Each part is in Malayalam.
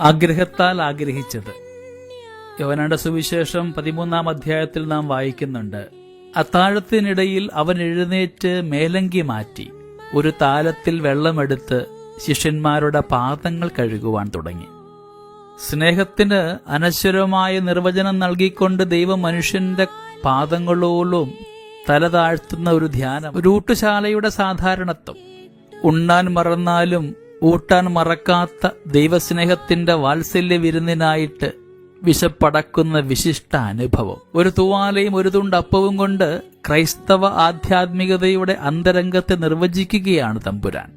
ആഗ്രഹത്താൽ ആഗ്രഹിച്ചത്. യവനയുടെ സുവിശേഷം പതിമൂന്നാം അധ്യായത്തിൽ നാം വായിക്കുന്നുണ്ട്. അത്താഴത്തിനിടയിൽ അവൻ എഴുന്നേറ്റ് മേലങ്കി മാറ്റി ഒരു താലത്തിൽ വെള്ളമെടുത്ത് ശിഷ്യന്മാരുടെ പാദങ്ങൾ കഴുകുവാൻ തുടങ്ങി. സ്നേഹത്തിന് അനശ്വരമായ നിർവചനം നൽകിക്കൊണ്ട് ദൈവം മനുഷ്യന്റെ പാദങ്ങളോളും തല താഴ്ത്തുന്ന ഒരു ധ്യാനം ഒരു ഊട്ടുശാലയുടെ സാധാരണത്വം. ഉണ്ണാൻ മറന്നാലും ഊട്ടാൻ മറക്കാത്ത ദൈവസ്നേഹത്തിന്റെ വാത്സല്യ വിരുന്നിനായിട്ട് വിശപ്പടക്കുന്ന വിശിഷ്ട അനുഭവം. ഒരു തുവാലയും ഒരു തുണ്ട് അപ്പവും കൊണ്ട് ക്രൈസ്തവ ആധ്യാത്മികതയുടെ അന്തരംഗത്തെ നിർവചിക്കുകയാണ് തമ്പുരാൻ.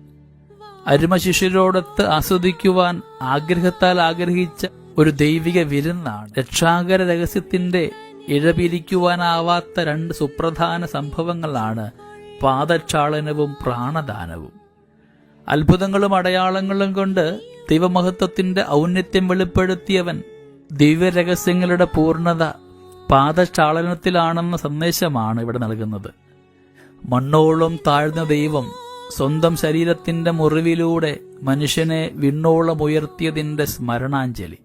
അരുമ ശിഷ്യരോടൊത്ത് ആസ്വദിക്കുവാൻ ആഗ്രഹത്താൽ ആഗ്രഹിച്ച ഒരു ദൈവിക വിരുന്നാണ്. രക്ഷാകര രഹസ്യത്തിന്റെ ഇഴപിരിക്കുവാനാവാത്ത രണ്ട് സുപ്രധാന സംഭവങ്ങളാണ് പാദക്ഷാളനവും പ്രാണദാനവും. അത്ഭുതങ്ങളും അടയാളങ്ങളും കൊണ്ട് ദൈവമഹത്വത്തിന്റെ ഔന്നത്യം വെളിപ്പെടുത്തിയവൻ ദിവ്യരഹസ്യങ്ങളുടെ പൂർണത പാദക്ഷാളനത്തിലാണെന്ന സന്ദേശമാണ് ഇവിടെ നൽകുന്നത്. മണ്ണോളം താഴ്ന്ന ദൈവം സ്വന്തം ശരീരത്തിന്റെ മുറിവിലൂടെ മനുഷ്യനെ വിണ്ണോളം ഉയർത്തിയതിന്റെ സ്മരണാഞ്ജലി.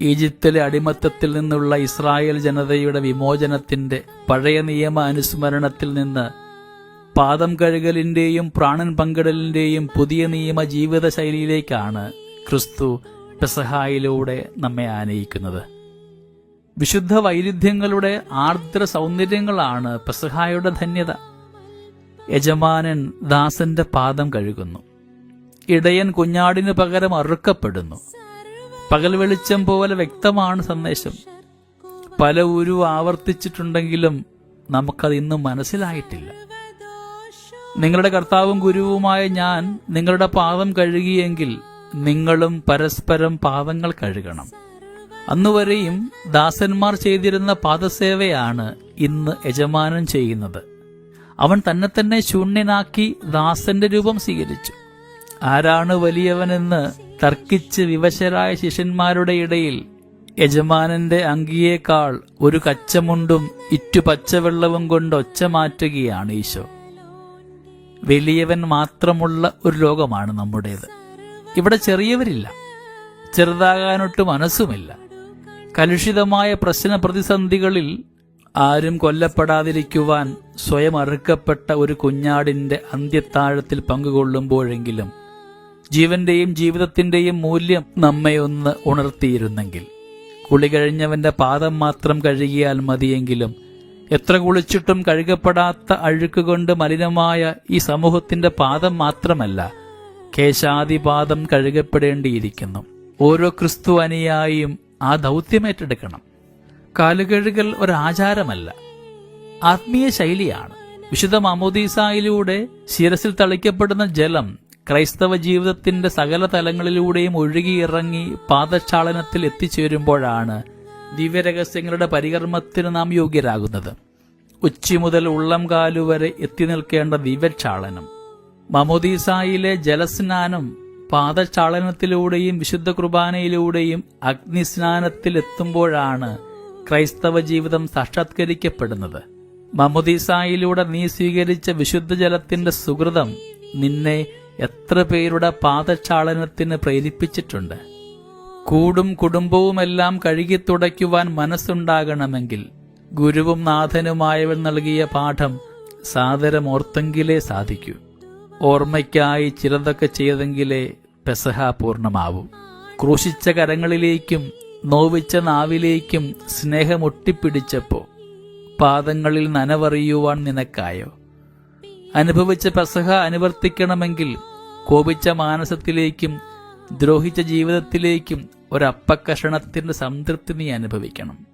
ഈജിപ്തിലെ അടിമത്തത്തിൽ നിന്നുള്ള ഇസ്രായേൽ ജനതയുടെ വിമോചനത്തിന്റെ പഴയ നിയമ അനുസ്മരണത്തിൽ നിന്ന് പാദം കഴുകലിന്റെയും പ്രാണൻ പങ്കിടലിന്റെയും പുതിയ നിയമ ജീവിത ശൈലിയിലേക്കാണ് ക്രിസ്തു പെസഹായിലൂടെ നമ്മെ ആനയിക്കുന്നത്. വിശുദ്ധ വൈരുദ്ധ്യങ്ങളുടെ ആർദ്ര സൗന്ദര്യങ്ങളാണ് പെസഹായുടെ ധന്യത. യജമാനൻ ദാസന്റെ പാദം കഴുകുന്നു. ഇടയൻ കുഞ്ഞാടിനു പകരം അറുക്കപ്പെടുന്നു. പകൽ വെളിച്ചം പോലെ വ്യക്തമാണ് സന്ദേശം. പല ഉരു ആവർത്തിച്ചിട്ടുണ്ടെങ്കിലും നമുക്കത് ഇന്നും മനസ്സിലായിട്ടില്ല. നിങ്ങളുടെ കർത്താവും ഗുരുവുമായ ഞാൻ നിങ്ങളുടെ പാദം കഴുകിയെങ്കിൽ നിങ്ങളും പരസ്പരം പാദങ്ങൾ കഴുകണം. അന്നുവരെയും ദാസന്മാർ ചെയ്തിരുന്ന പാദസേവയാണ് ഇന്ന് യജമാനൻ ചെയ്യുന്നത്. അവൻ തന്നെ തന്നെ ശൂന്യനാക്കി ദാസന്റെ രൂപം സ്വീകരിച്ചു. ആരാണ് വലിയവനെന്ന് തർക്കിച്ച് വിവശരായ ശിഷ്യന്മാരുടെ ഇടയിൽ യജമാനന്റെ അങ്കിയേക്കാൾ ഒരു കച്ചമുണ്ടും ഇറ്റു പച്ചവെള്ളവും കൊണ്ട് ഒച്ച മാറ്റുകയാണ് ഈശോ. വലിയവൻ മാത്രമുള്ള ഒരു ലോകമാണ് നമ്മുടേത്. ഇവിടെ ചെറിയവരില്ല. ചെറുതാകാനൊട്ട് മനസ്സുമില്ല. കലുഷിതമായ പ്രശ്ന പ്രതിസന്ധികളിൽ ആരും കൊല്ലപ്പെടാതിരിക്കുവാൻ സ്വയം അറുക്കപ്പെട്ട ഒരു കുഞ്ഞാടിന്റെ അന്ത്യത്താഴത്തിൽ പങ്കുകൊള്ളുമ്പോഴെങ്കിലും ജീവന്റെയും ജീവിതത്തിന്റെയും മൂല്യം നമ്മെ ഒന്ന് ഉണർത്തിയിരുന്നെങ്കിൽ. കുളി കഴിഞ്ഞവന്റെ പാദം മാത്രം കഴുകിയാൽ മതിയെങ്കിലും എത്ര കുളിച്ചിട്ടും കഴുകപ്പെടാത്ത അഴുക്കുകൊണ്ട് മലിനമായ ഈ സമൂഹത്തിന്റെ പാദം മാത്രമല്ല കേശാദിപാദം കഴുകപ്പെടേണ്ടിയിരിക്കുന്നു. ഓരോ ക്രിസ്തു അനുയായിയും ആ ദൗത്യമേറ്റെടുക്കണം കാലുകഴുകൽ ഒരാചാരമല്ല ആത്മീയ ശൈലിയാണ്. വിശുദ്ധ മാമോദീസായിലൂടെ ശിരസിൽ തളിക്കപ്പെടുന്ന ജലം ക്രൈസ്തവ ജീവിതത്തിന്റെ സകല തലങ്ങളിലൂടെയും ഒഴുകിയിറങ്ങി പാദക്ഷാളനത്തിൽ എത്തിച്ചേരുമ്പോഴാണ് ദിവ്യരഹസ്യങ്ങളുടെ പരികർമ്മത്തിന് നാം യോഗ്യരാകുന്നത്. ഉച്ചി മുതൽ ഉള്ളം കാലുവരെ എത്തി നിൽക്കേണ്ട ദിവ്യക്ഷാളനം മമോദീസായിലെ ജലസ്നാനം പാദക്ഷാളനത്തിലൂടെയും വിശുദ്ധ കുർബാനയിലൂടെയും അഗ്നിസ്നാനത്തിൽ എത്തുമ്പോഴാണ് ക്രൈസ്തവ ജീവിതം സാക്ഷാത്കരിക്കപ്പെടുന്നത്. മമോദീസായിലൂടെ നീ സ്വീകരിച്ച വിശുദ്ധ ജലത്തിന്റെ സുഹൃതം നിന്നെ എത്ര പേരുടെ പാദക്ഷാളനത്തിന് പ്രേരിപ്പിച്ചിട്ടുണ്ട്. കൂടും കുടുംബവുമെല്ലാം കഴുകിത്തുടയ്ക്കുവാൻ മനസ്സുണ്ടാകണമെങ്കിൽ ഗുരുവും നാഥനുമായവൻ നൽകിയ പാഠം സാദരമോർത്തെങ്കിലേ സാധിക്കൂ. ഓർമ്മയ്ക്കായി ചിലതൊക്കെ ചെയ്തെങ്കിലേ പെസഹ പൂർണമാവൂ. ക്രൂശിച്ച കരങ്ങളിലേക്കും നോവിച്ച നാവിലേക്കും സ്നേഹമൊട്ടിപ്പിടിച്ചപ്പോ പാദങ്ങളിൽ നനവറിയുവാൻ നിനക്കായോ? അനുഭവിച്ച പെസഹ അനുവർത്തിക്കണമെങ്കിൽ കോപിച്ച മാനസത്തിലേക്കും ദ്രോഹിച്ച ജീവിതത്തിലേക്കും ഒരപ്പക്കഷണത്തിന്റെ സംതൃപ്തി നീ അനുഭവിക്കണം.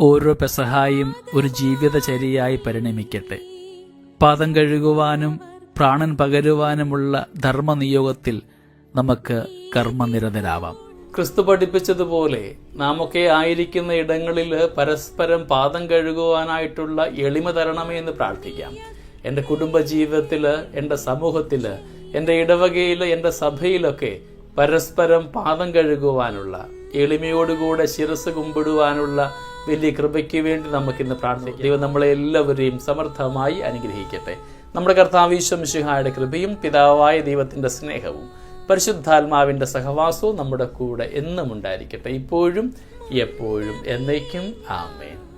ഓരോ പെസഹായും ഒരു ജീവിതചര്യയായി പരിണമിക്കട്ടെ. പാദം കഴുകുവാനും പ്രാണൻ പകരുവാനുമുള്ള ധർമ്മനിയോഗത്തിൽ നമുക്ക് കർമ്മനിരതരാവാം. ക്രിസ്തു പഠിപ്പിച്ചതുപോലെ നാമൊക്കെ ആയിരിക്കുന്ന ഇടങ്ങളിൽ പരസ്പരം പാദം കഴുകുവാനായിട്ടുള്ള എളിമ തരണമേ എന്ന് പ്രാർത്ഥിക്കാം. എന്റെ കുടുംബജീവിതത്തിൽ എന്റെ സമൂഹത്തിൽ എന്റെ ഇടവകയിൽ എന്റെ സഭയിലൊക്കെ പരസ്പരം പാദം കഴുകുവാനുള്ള എളിമയോടുകൂടെ ശിരസ് കുമ്പിടുവാനുള്ള വലിയ കൃപയ്ക്ക് വേണ്ടി നമുക്കിന്ന് പ്രാർത്ഥിക്കാം. ദൈവം നമ്മളെ എല്ലാവരെയും സമർത്ഥമായി അനുഗ്രഹിക്കട്ടെ. നമ്മുടെ കർത്താവീശ്വം ശിഹായുടെ കൃപയും പിതാവായ ദൈവത്തിന്റെ സ്നേഹവും പരിശുദ്ധാത്മാവിന്റെ സഹവാസവും നമ്മുടെ കൂടെ എന്നും ഉണ്ടായിരിക്കട്ടെ. ഇപ്പോഴും എപ്പോഴും എന്നേക്കും. ആമേൻ.